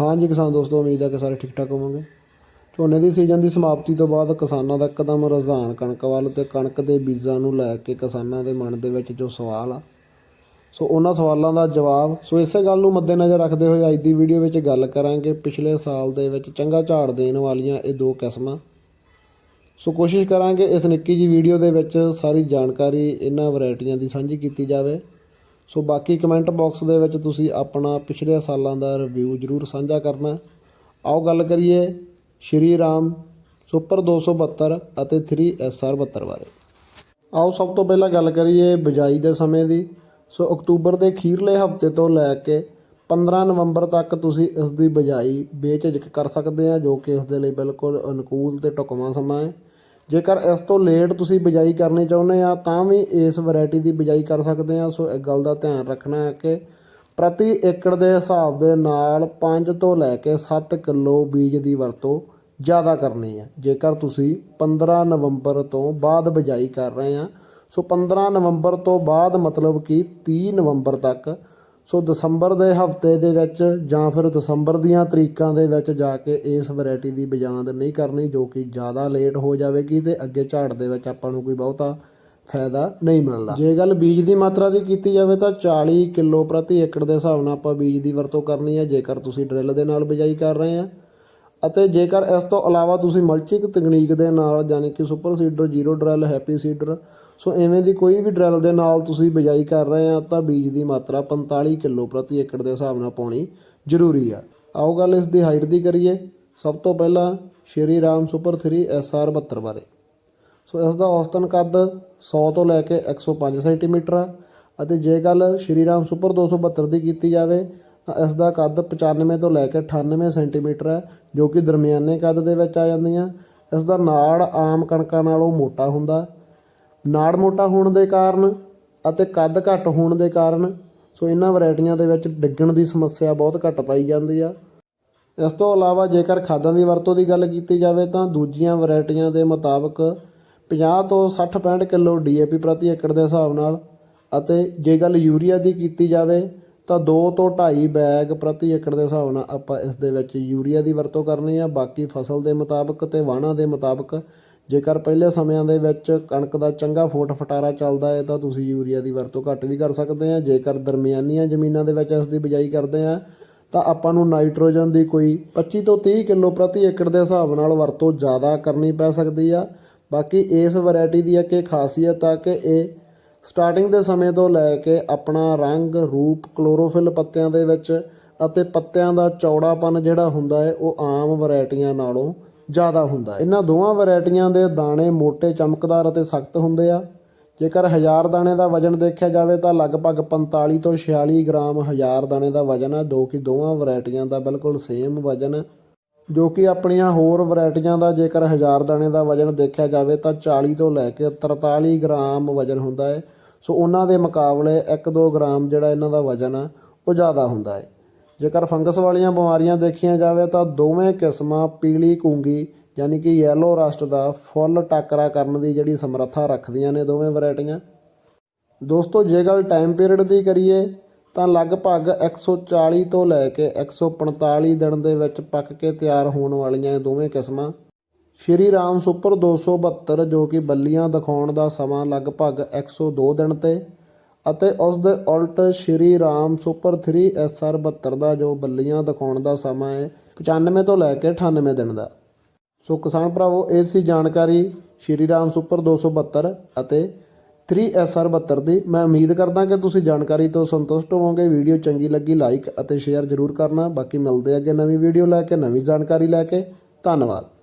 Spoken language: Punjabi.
ਹਾਂਜੀ ਕਿਸਾਨ ਦੋਸਤੋ, ਉਮੀਦ ਹੈ ਕਿ ਸਾਰੇ ਠੀਕ ਠਾਕ ਹੋਵੋਗੇ। ਝੋਨੇ ਦੀ ਸੀਜ਼ਨ ਦੀ ਸਮਾਪਤੀ ਤੋਂ ਬਾਅਦ ਕਿਸਾਨਾਂ ਦਾ ਇੱਕਦਮ ਰੁਝਾਨ ਕਣਕ ਵੱਲ ਤੇ ਕਣਕ ਦੇ ਬੀਜਾਂ ਨੂੰ ਲੈ ਕੇ ਕਿਸਾਨਾਂ ਦੇ ਮਨ ਦੇ ਵਿੱਚ ਜੋ ਸਵਾਲ ਆ। ਸੋ ਉਹਨਾਂ ਸਵਾਲਾਂ ਦਾ ਜਵਾਬ, ਸੋ ਇਸੇ ਗੱਲ ਨੂੰ ਮੱਦੇਨਜ਼ਰ ਰੱਖਦੇ ਹੋਏ ਅੱਜ ਦੀ ਵੀਡੀਓ ਵਿੱਚ ਗੱਲ ਕਰਾਂਗੇ। ਪਿਛਲੇ ਸਾਲ ਦੇ ਵਿੱਚ ਚੰਗਾ ਝਾੜ ਦੇਣ ਵਾਲੀਆਂ ਇਹ ਦੋ ਕਿਸਮਾਂ। ਸੋ ਕੋਸ਼ਿਸ਼ ਕਰਾਂਗੇ ਇਸ ਨਿੱਕੀ ਜੀ ਵੀਡੀਓ ਦੇ ਵਿੱਚ ਸਾਰੀ ਜਾਣਕਾਰੀ ਇਹਨਾਂ ਵੈਰਾਈਟੀਆਂ ਦੀ ਸਾਂਝੀ ਕੀਤੀ ਜਾਵੇ। ਸੋ ਬਾਕੀ ਕਮੈਂਟ ਬਾਕਸ ਦੇ ਵਿੱਚ ਤੁਸੀਂ ਆਪਣਾ ਪਿਛਲੇ ਸਾਲਾਂ ਦਾ ਰਿਵਿਊ ਜ਼ਰੂਰ ਸਾਂਝਾ ਕਰਨਾ। ਆਓ ਗੱਲ ਕਰੀਏ ਸ਼੍ਰੀ ਰਾਮ ਸੁਪਰ 272 ਅਤੇ 3SR 72 ਬਾਰੇ। ਆਓ ਸਭ ਤੋਂ ਪਹਿਲਾਂ ਗੱਲ ਕਰੀਏ ਬਿਜਾਈ ਦੇ ਸਮੇਂ ਦੀ। ਸੋ ਅਕਤੂਬਰ ਦੇ ਅਖੀਰਲੇ ਹਫ਼ਤੇ ਤੋਂ ਲੈ ਕੇ 15 ਨਵੰਬਰ ਤੱਕ ਤੁਸੀਂ ਇਸ ਦੀ ਬਿਜਾਈ ਬੇਝਿਜਕ ਕਰ ਸਕਦੇ ਆ, ਜੋ ਕਿ ਇਸ ਦੇ ਲਈ ਬਿਲਕੁਲ ਅਨੁਕੂਲ ਤੇ ਢੁਕਵਾਂ ਸਮਾਂ ਹੈ। ਜੇਕਰ ਇਸ ਤੋਂ ਲੇਟ ਤੁਸੀਂ ਬਿਜਾਈ ਕਰਨੀ ਚਾਹੁੰਦੇ ਆ, ਤਾਂ ਵੀ ਇਸ ਵੈਰਾਈਟੀ ਦੀ ਬਿਜਾਈ ਕਰ ਸਕਦੇ ਆ। ਸੋ ਇਹ ਗੱਲ ਦਾ ਧਿਆਨ ਰੱਖਣਾ ਹੈ ਕਿ ਪ੍ਰਤੀ ਏਕੜ ਦੇ ਹਿਸਾਬ ਦੇ ਨਾਲ 5 ਤੋਂ ਲੈ ਕੇ 7 ਕਿਲੋ ਬੀਜ ਦੀ ਵਰਤੋਂ ਜ਼ਿਆਦਾ ਕਰਨੀ ਹੈ। ਜੇਕਰ ਤੁਸੀਂ 15 ਨਵੰਬਰ ਤੋਂ ਬਾਅਦ ਬਿਜਾਈ ਕਰ ਰਹੇ ਆ, ਸੋ 15 ਨਵੰਬਰ ਤੋਂ ਬਾਅਦ ਮਤਲਬ ਕਿ 30 ਨਵੰਬਰ ਤੱਕ ਸੋ ਦਸੰਬਰ ਦੇ ਹਫ਼ਤੇ ਦੇ ਵਿੱਚ ਜਾਂ ਫਿਰ ਦਸੰਬਰ ਦੀਆਂ ਤਰੀਕਾਂ ਦੇ ਵਿੱਚ ਜਾ ਕੇ ਇਸ ਵੈਰਾਈਟੀ ਦੀ ਬਿਜਾਂਦ ਨਹੀਂ ਕਰਨੀ, ਜੋ ਕਿ ਜ਼ਿਆਦਾ ਲੇਟ ਹੋ ਜਾਵੇਗੀ ਤੇ ਅੱਗੇ ਝਾੜ ਦੇ ਵਿੱਚ ਆਪਾਂ ਨੂੰ ਕੋਈ ਬਹੁਤਾ ਫਾਇਦਾ ਨਹੀਂ ਮਿਲਦਾ ਜੇ ਗੱਲ ਬੀਜ ਦੀ ਮਾਤਰਾ ਦੀ ਕੀਤੀ ਜਾਵੇ ਤਾਂ 40 ਕਿਲੋ ਪ੍ਰਤੀ ਏਕੜ ਦੇ ਹਿਸਾਬ ਨਾਲ ਆਪਾਂ ਬੀਜ ਦੀ ਵਰਤੋਂ ਕਰਨੀ ਹੈ। ਜੇਕਰ ਤੁਸੀਂ ਡਰਿੱਲ ਦੇ ਨਾਲ ਬਿਜਾਈ ਕਰ ਰਹੇ ਆ ਅਤੇ ਜੇਕਰ ਇਸ ਤੋਂ ਇਲਾਵਾ ਤੁਸੀਂ ਮਲਚਿੰਗ ਤਕਨੀਕ ਦੇ ਨਾਲ ਯਾਨੀ ਕਿ super seeder, zero drill, happy seeder, ਸੋ ਐਵੇਂ ਦੀ ਕੋਈ ਵੀ ਡਰੈਲ ਦੇ ਨਾਲ ਤੁਸੀਂ ਬਿਜਾਈ ਕਰ ਰਹੇ ਆ, ਤਾਂ ਬੀਜ ਦੀ ਮਾਤਰਾ 45 ਕਿਲੋ ਪ੍ਰਤੀ ਏਕੜ ਦੇ ਹਿਸਾਬ ਨਾਲ ਪਾਉਣੀ ਜ਼ਰੂਰੀ ਆ। ਆਓ ਗੱਲ ਇਸ ਦੀ ਹਾਈਟ ਦੀ ਕਰੀਏ। ਸਭ ਤੋਂ ਪਹਿਲਾਂ ਸ਼੍ਰੀ ਰਾਮ ਸੁਪਰ 3 SR 72 ਬਾਰੇ। ਸੋ ਇਸ ਦਾ ਔਸਤਨ ਕੱਦ 100 ਤੋਂ ਲੈ ਕੇ 105 ਸੈਂਟੀਮੀਟਰ ਆ ਅਤੇ ਜੇ ਗੱਲ ਸ਼੍ਰੀ ਰਾਮ ਸੁਪਰ 272 ਦੀ ਕੀਤੀ ਜਾਵੇ ਇਸ ਦਾ ਕੱਦ 95 ਤੋਂ ਲੈ ਕੇ 98 ਸੈਂਟੀਮੀਟਰ ਹੈ, ਜੋ ਕਿ ਦਰਮਿਆਨੇ ਕੱਦ ਦੇ ਵਿੱਚ ਆ ਜਾਂਦੀਆਂ। ਇਸ ਦਾ ਨਾੜ ਆਮ ਕਣਕਾਂ ਨਾਲੋਂ ਮੋਟਾ ਹੁੰਦਾ ਨਾੜ ਮੋਟਾ ਹੋਣ ਦੇ ਕਾਰਨ ਅਤੇ ਕੱਦ ਘੱਟ ਹੋਣ ਦੇ ਕਾਰਨ, ਸੋ ਇਹਨਾਂ ਵੈਰਾਈਟੀਆਂ ਦੇ ਵਿੱਚ ਡਿੱਗਣ ਦੀ ਸਮੱਸਿਆ ਬਹੁਤ ਘੱਟ ਪਾਈ ਜਾਂਦੀ ਆ। ਇਸ ਤੋਂ ਇਲਾਵਾ ਜੇਕਰ ਖਾਦਾਂ ਦੀ ਵਰਤੋਂ ਦੀ ਗੱਲ ਕੀਤੀ ਜਾਵੇ ਤਾਂ ਦੂਜੀਆਂ ਵੈਰਾਈਟੀਆਂ ਦੇ ਮੁਤਾਬਕ 50 ਤੋਂ 60 65 ਕਿਲੋ ਡੀਏਪੀ ਪ੍ਰਤੀ ਏਕੜ ਦੇ ਹਿਸਾਬ ਨਾਲ ਅਤੇ ਜੇ ਗੱਲ ਯੂਰੀਆ ਦੀ ਕੀਤੀ ਜਾਵੇ ਤਾਂ 2 ਤੋਂ 2.5 ਬੈਗ ਪ੍ਰਤੀ ਏਕੜ ਦੇ ਹਿਸਾਬ ਨਾਲ ਆਪਾਂ ਇਸ ਦੇ ਵਿੱਚ ਯੂਰੀਆ ਦੀ ਵਰਤੋਂ ਕਰਨੀ ਆ। ਬਾਕੀ ਫਸਲ ਦੇ ਮੁਤਾਬਕ ਤੇ ਵਾਹਣਾ ਦੇ ਮੁਤਾਬਕ ਜੇਕਰ ਪਹਿਲੇ ਸਮਿਆਂ ਦੇ ਵਿੱਚ ਕਣਕ ਦਾ ਚੰਗਾ ਫੋਟ ਫਟਾਰਾ ਚੱਲਦਾ ਹੈ ਤਾਂ ਤੁਸੀਂ ਯੂਰੀਆ ਦੀ ਵਰਤੋਂ ਘੱਟ ਵੀ ਕਰ ਸਕਦੇ ਆ। ਜੇਕਰ ਦਰਮਿਆਨੀਆਂ ਜ਼ਮੀਨਾਂ ਦੇ ਵਿੱਚ ਇਸ ਦੀ ਬਿਜਾਈ ਕਰਦੇ ਆ ਤਾਂ ਆਪਾਂ ਨੂੰ ਨਾਈਟ੍ਰੋਜਨ ਦੀ ਕੋਈ 25 ਤੋਂ 30 ਕਿਲੋ ਪ੍ਰਤੀ ਏਕੜ ਦੇ ਹਿਸਾਬ ਨਾਲ ਵਰਤੋਂ ਜ਼ਿਆਦਾ ਕਰਨੀ ਪੈ ਸਕਦੀ ਆ। ਬਾਕੀ ਇਸ ਵੈਰਾਈਟੀ ਦੀ ਇੱਕ ਇਹ ਖਾਸੀਅਤ ਆ ਕਿ ਇਹ ਸਟਾਰਟਿੰਗ ਦੇ ਸਮੇਂ ਤੋਂ ਲੈ ਕੇ ਆਪਣਾ ਰੰਗ, ਰੂਪ, ਕਲੋਰੋਫਿਲ ਪੱਤਿਆਂ ਦੇ ਵਿੱਚ ਅਤੇ ਪੱਤਿਆਂ ਦਾ ਚੌੜਾਪਨ ਜਿਹੜਾ ਹੁੰਦਾ ਹੈ, ਉਹ ਆਮ ਵੈਰਾਈਟੀਆਂ ਨਾਲੋਂ ਜ਼ਿਆਦਾ ਹੁੰਦਾ ਹੈ। ਇਹਨਾਂ ਦੋਵਾਂ ਵੈਰਾਈਟੀਆਂ ਦੇ ਦਾਣੇ ਮੋٹے ਚਮਕਦਾਰ ਅਤੇ ਸਖਤ ਹੁੰਦੇ ਆ। ਜੇਕਰ 1000 ਦਾਣੇ ਦਾ ਵਜਨ ਦੇਖਿਆ ਜਾਵੇ ਤਾਂ ਲਗਭਗ 45 ਤੋਂ 46 ਗ੍ਰਾਮ 1000 ਦਾਣੇ ਦਾ ਵਜਨ ਹੈ ਜੋ ਕਿ ਦੋਵਾਂ ਵੈਰਾਈਟੀਆਂ ਦਾ ਬਿਲਕੁਲ ਸੇਮ ਵਜਨ ਹੈ ਜੋ ਕਿ ਆਪਣੀਆਂ ਹੋਰ ਵੈਰਾਈਟੀਆਂ ਦਾ ਜੇਕਰ 1000 ਦਾਣੇ ਦਾ ਵਜਨ ਦੇਖਿਆ ਜਾਵੇ ਤਾਂ 40 ਤੋਂ ਲੈ ਕੇ 43 ਗ੍ਰਾਮ ਵਜਨ ਹੁੰਦਾ ਹੈ। ਸੋ ਉਹਨਾਂ ਦੇ ਮੁਕਾਬਲੇ 1-2 ਗ੍ਰਾਮ ਜਿਹੜਾ ਇਹਨਾਂ ਦਾ ਵਜਨ ਆ, ਉਹ ਜ਼ਿਆਦਾ ਹੁੰਦਾ ਹੈ। ਜੇਕਰ ਫੰਗਸ ਵਾਲੀਆਂ ਬਿਮਾਰੀਆਂ ਦੇਖੀਆਂ ਜਾਵੇ ਤਾਂ ਦੋਵੇਂ ਕਿਸਮਾਂ ਪੀਲੀ ਕੂੰਗੀ ਯਾਨੀ ਕਿ ਯੈਲੋ ਰਸਟ ਦਾ ਫੁੱਲ ਟਾਕਰਾ ਕਰਨ ਦੀ ਜਿਹੜੀ ਸਮਰੱਥਾ ਰੱਖਦੀਆਂ ਨੇ ਦੋਵੇਂ ਵੈਰਾਈਟੀਆਂ। ਦੋਸਤੋ, ਜੇ ਗੱਲ ਟਾਈਮ ਪੀਰੀਅਡ ਦੀ ਕਰੀਏ ਤਾਂ ਲਗਭਗ 140 ਤੋਂ ਲੈ ਕੇ 145 ਦਿਨ ਦੇ ਵਿੱਚ ਪੱਕ ਕੇ ਤਿਆਰ ਹੋਣ ਵਾਲੀਆਂ ਇਹ ਦੋਵੇਂ ਕਿਸਮਾਂ। ਸ਼੍ਰੀ ਰਾਮ ਸੁਪਰ 272 ਜੋ ਕਿ ਬੱਲੀਆਂ ਦਿਖਾਉਣ ਦਾ ਸਮਾਂ ਲਗਭਗ 102 ਦਿਨ ਤੇ ਅਤੇ ਉਸ ਦੇ ਉਲਟ ਸ਼੍ਰੀ ਰਾਮ ਸੁਪਰ 3 SR 72 ਦਾ ਜੋ ਬੱਲੀਆਂ ਦਿਖਾਉਣ ਦਾ ਸਮਾਂ ਹੈ 95 ਤੋਂ ਲੈ ਕੇ 98 ਦਿਨ ਦਾ। ਸੋ ਕਿਸਾਨ ਭਰਾਵੋ, ਇਹ ਸੀ ਜਾਣਕਾਰੀ ਸ਼੍ਰੀ ਰਾਮ ਸੁਪਰ 272 ਅਤੇ 3SR 72 ਦੀ। ਮੈਂ ਉਮੀਦ ਕਰਦਾ ਕਿ ਤੁਸੀਂ ਜਾਣਕਾਰੀ ਤੋਂ ਸੰਤੁਸ਼ਟ ਹੋਵੋਗੇ। ਵੀਡੀਓ ਚੰਗੀ ਲੱਗੀ, ਲਾਈਕ ਅਤੇ ਸ਼ੇਅਰ ਜ਼ਰੂਰ ਕਰਨਾ। ਬਾਕੀ ਮਿਲਦੇ ਅੱਗੇ ਨਵੀਂ ਵੀਡੀਓ ਲੈ ਕੇ, ਨਵੀਂ ਜਾਣਕਾਰੀ ਲੈ ਕੇ। ਧੰਨਵਾਦ।